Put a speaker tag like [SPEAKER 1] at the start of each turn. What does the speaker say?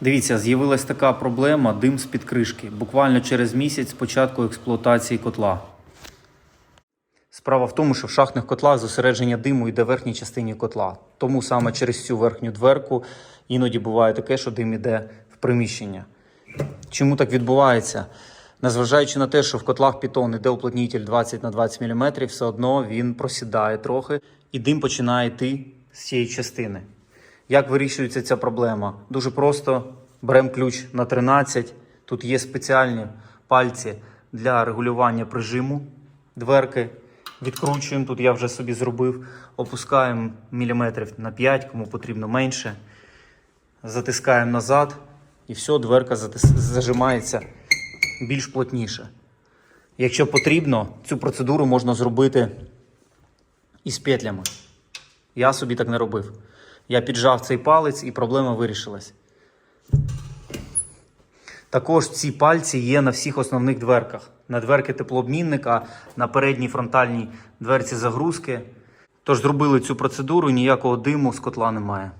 [SPEAKER 1] Дивіться, з'явилась така проблема дим з-під кришки. Буквально через місяць з початку експлуатації котла. Справа в тому, що в шахтних котлах зосередження диму йде в верхній частині котла. Тому саме через цю верхню дверку іноді буває таке, що дим іде в приміщення. Чому так відбувається? Незважаючи на те, що в котлах Python іде уплотнітель 20 на 20 мм, все одно він просідає трохи і дим починає йти з цієї частини. Як вирішується ця проблема? Дуже просто беремо ключ на 13. Тут є спеціальні пальці для регулювання прижиму дверки. Відкручуємо, тут я вже собі зробив, опускаємо міліметрів на 5, кому потрібно менше. Затискаємо назад, і все, дверка зажимається більш плотніше. Якщо потрібно, цю процедуру можна зробити із петлями. Я собі так не робив. Я піджав цей палець і проблема вирішилась. Також ці пальці є на всіх основних дверках. На дверки теплообмінника, на передній фронтальній дверці загрузки. Тож зробили цю процедуру, ніякого диму з котла немає.